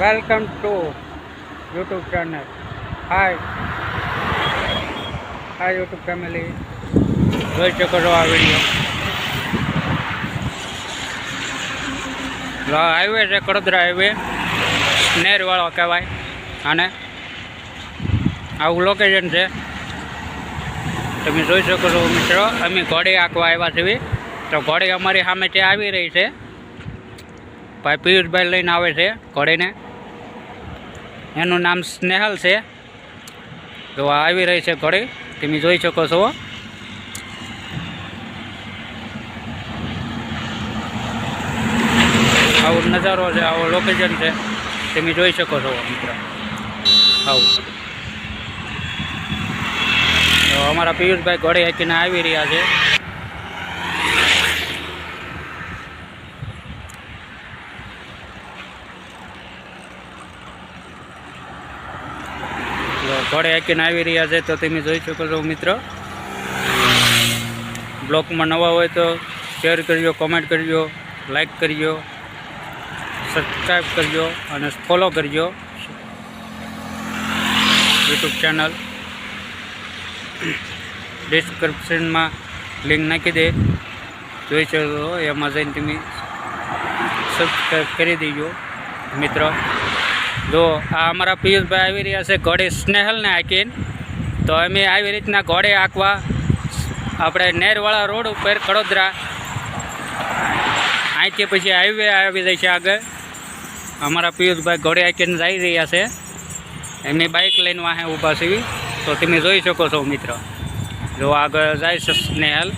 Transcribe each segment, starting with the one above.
Welcome to YouTube channel. Hi. Hi YouTube family. જોઈ શકો છો આ વીડિયો. હાઈવે છે કડોદરા હાઈવે. સ્નેરવાળો કહેવાય આને. આવું લોકેશન છે. તમે જોઈ શકો છો મિત્રો, અમે ઘોડી આંકવા આવ્યા છીએ. તો ઘોડી અમારી સામે ત્યાં આવી રહી છે. ભાઈ પિયુષભાઈ લઈને આવે છે ઘોડીને. એનું નામ સ્નેહલ છે. તો આવી રહી છે ઘડી, તમે જોઈ શકો છો. આવો નજારો છે, આવો લોકેશન છે, તમે જોઈ શકો છો, મિત્ર. આવું. તો અમારા પિયુષભાઈ ઘોડી હાકીને આવી રહ્યા છે. ઘોડે હાકીને આવી રહ્યા છે તો તમે જોઈ શકો છો મિત્રો. બ્લોગમાં નવા હોય તો શેર કરજો કોમેન્ટ કરજો લાઈક કરજો સબસ્ક્રાઈબ કરજો અને ફોલો કરજો યુટ્યુબ ચેનલ ડિસ્ક્રિપ્શનમાં લિંક નાખી દે. જોઈ શકો એમાં જઈને તમે સબસ્ક્રાઈબ કરી દેજો, મિત્રો. જો આ અમારા પિયુષભાઈ આવી રહ્યા છે ઘોડે સ્નેહલને હાકીને તો અમે આવી રીતના ઘોડે હાંકવા આપણે નેરવાળા રોડ ઉપર કડોદરા. અહીંથી પછી હાઈવે આવી જાય છે આગળ. અમારા પિયુષભાઈ ઘોડે હાકીને જઈ રહ્યા છે. એમની બાઇક લઈને વાહે ઊભા સીવી તો તમે જોઈ શકો છો મિત્રો. જો આગળ જાય છે સ્નેહલ.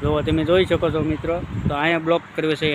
જો તમે જોઈ શકો છો મિત્રો તો અહીંયા બ્લોક કર્યો છે